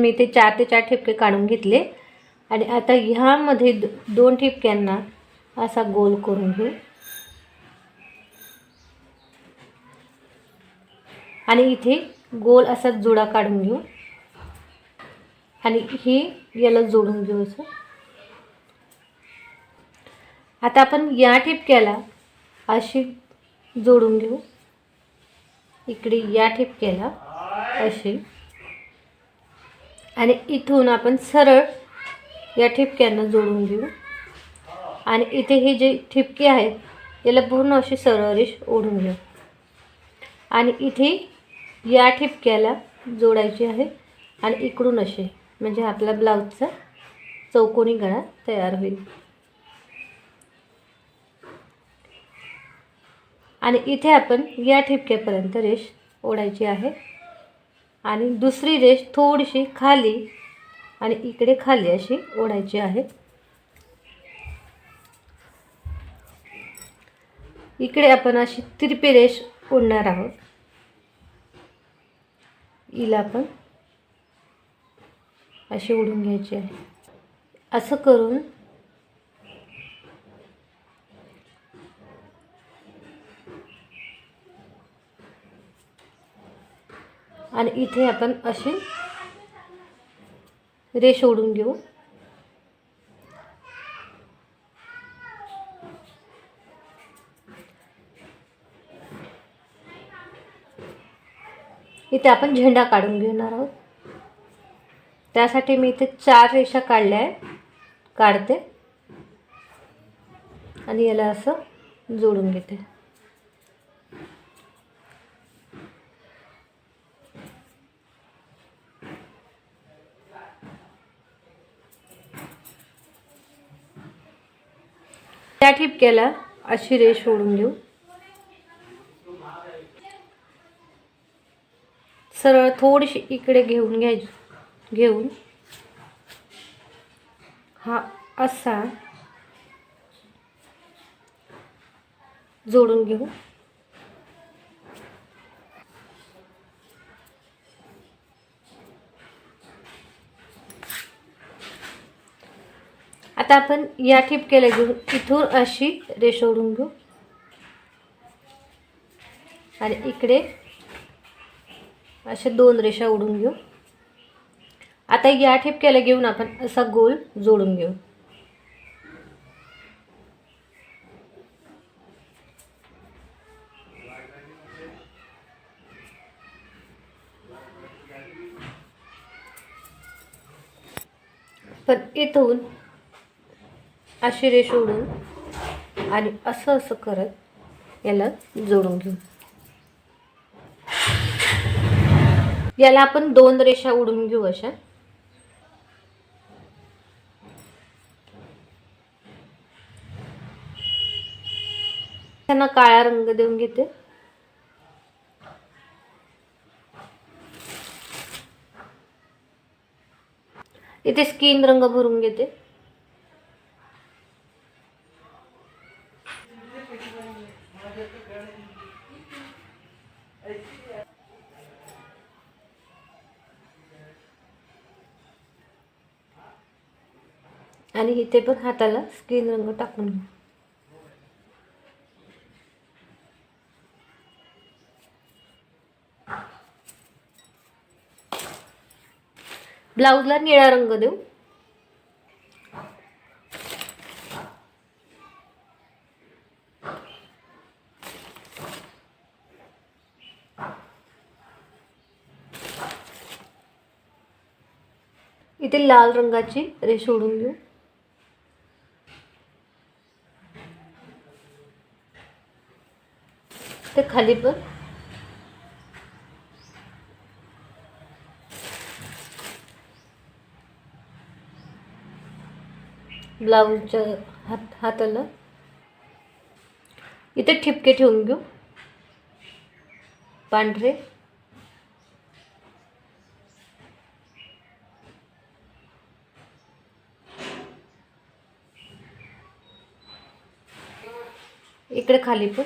मी ते चार ते चार ठिपके काढून घेतले. आणि आता ह्यामध्ये दोन ठिपक्यांना असा गोल करून घेऊ. आणि इथे गोल असा जुडा काढून घेऊ. आणि ही याला जोडून घेऊ असं. आता आपण या ठिपक्याला अशी जोडून घेऊ. इकडे या ठिपक्याला अशी. आणि इथून आपण सरळ या ठिपक्यांना जोडून घेऊ. आणि इथे ही जे ठिपके आहेत याला पूर्ण अशी सरळ रेष ओढून घेऊ. आणि इथे या ठिपक्याला जोडायची आहे आणि इकडून असे म्हणजे आपला ब्लाऊजचा चौकोनी गळा तयार होईल. आणि इथे आपण या ठिपक्यापर्यंत रेष ओढायची आहे. आणि दुसरी रेष थोडीशी खाली आणि इकडे खाली अशी ओढायची आहे. इकडे आपण अशी तिरपी रेष ओढणार आहोत. हिला आपण अशी ओढून घ्यायची आहे. असं करून आणि इथे आपण अशी रेष ओढून घेऊ. इथे आपण झेंडा काढून घेणार आहोत. त्यासाठी मी इथे चार रेषा काढल्या आहे काढते. आणि याला असं जोडून घेते. त्या ठिपक्याला अशी रेष ओढून घेऊ. सरळ थोडीशी इकडे घेऊन घ्यायची घेऊन. हा असा जोडून घेऊ. आता आपण या ठिपक्याला घेऊन इथून अशी रेष ओढून घेऊ. आणि इकडे अशा दोन रेषा ओढून घेऊ. आता या ठिपक्याला घेऊन आपण असा गोल जोडून घेऊ. पण इथून अशी रेष ओढून आणि असं असं करत याला जोडून घेऊ. याला आपण दोन रेषा ओढून घेऊ अशा. त्यांना काळा रंग देऊन घेते. इथे स्किन रंग भरून घेते. आणि इथे पण हाताला स्किन रंग टाकून घेऊ ब्लाऊजला निळा रंग देऊ. इथे लाल रंगाची रेष ओढून घेऊ ते खाली पण. ब्लाऊजच्या हात हाताला. इथे ठिपके ठेवून घेऊ. पांढरे. इकडे खाली पण.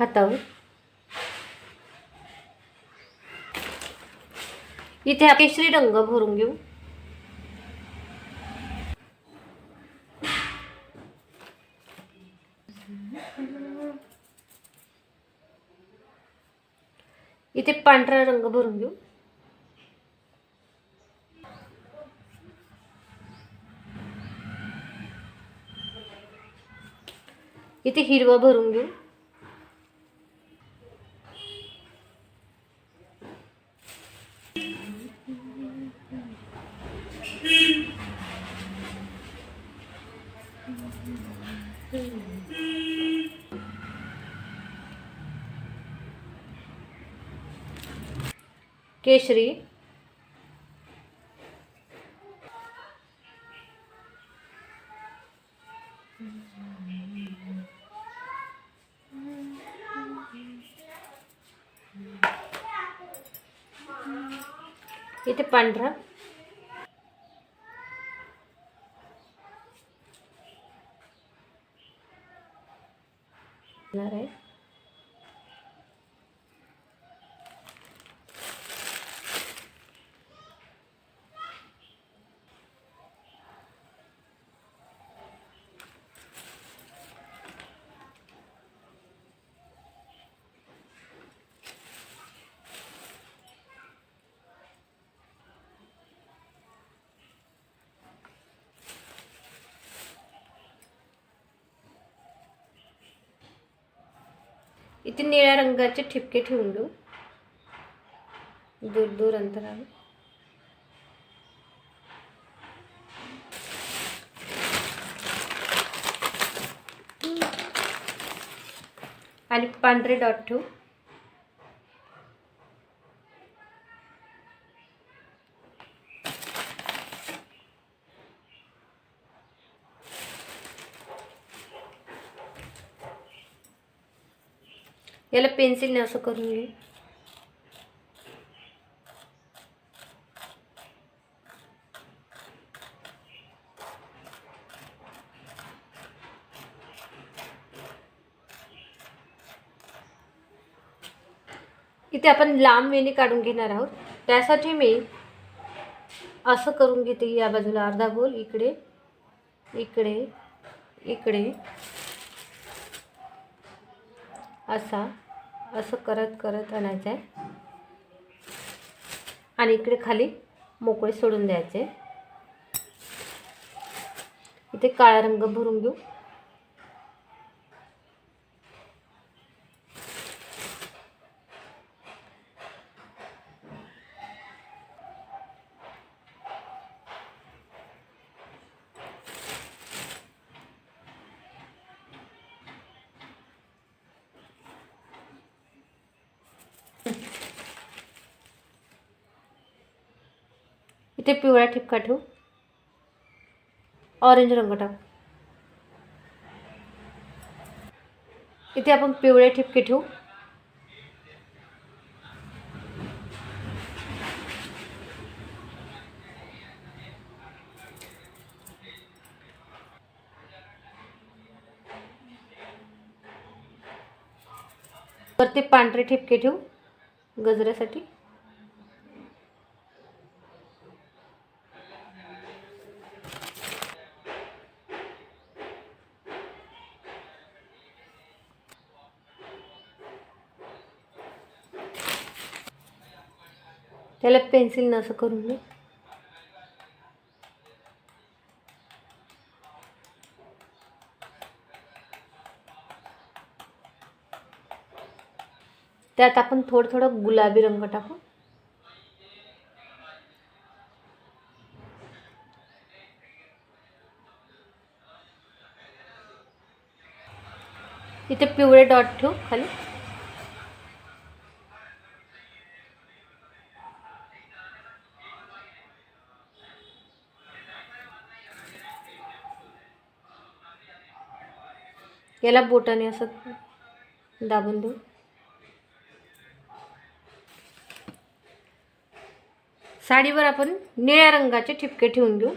हातावर. इथे केशरी रंग भरून घेऊ. इथे पांढरा रंग भरून घेऊ. इथे हिरवा भरून घेऊ. केशरी इथे पांढरा येणार आहे इथे निळ्या रंगाचे ठिपके ठेवून घेऊ दूर दूर अंतरावर आणि पांढरे डॉट ठेवू याला पेन्सिलने असं करून घेऊ इथे आपण लांब वेणी काढून घेणार आहोत. त्यासाठी मी असं करून घेते या बाजूला अर्धा गोल इकडे इकडे इकडे. असा असं करत करत आणायचं आहे आणि इकडे खाली मोकळे सोडून द्यायचे. इथे काळा रंग भरून घेऊ. इथे पिवळा ठिपका ठेवू. ऑरेंज रंग टाकू. इथे आपण पिवळे ठिपके ठेवू. वरती पांढरे ठिपके ठेवू. गजऱ्यासाठी. त्याला पेन्सिल असं करून मी त्यात आपण थोडं थोडं गुलाबी रंग टाकू. इथे पिवळे डॉट ठेवू खाली. याला बोटाने असं दाबून देऊ. साडीवर आपण निळ्या रंगाचे ठिपके ठेवून घेऊ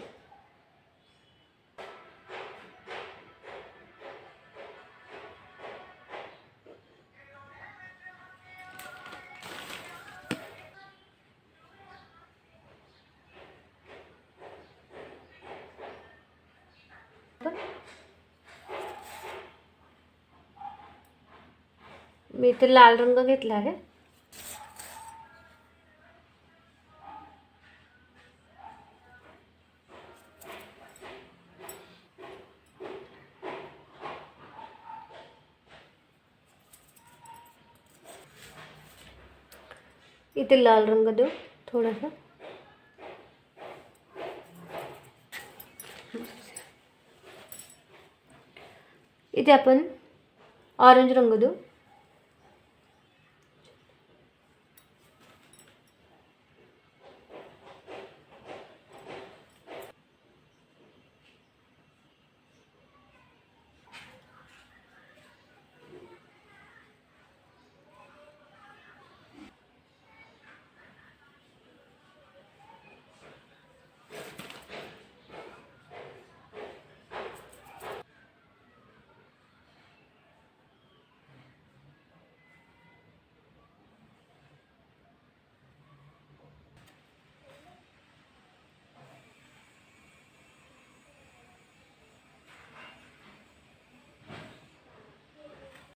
मी इथे लाल रंग घेतला आहे. इथे लाल रंग देऊ थोडासा. इथे आपण ऑरेंज रंग देऊ.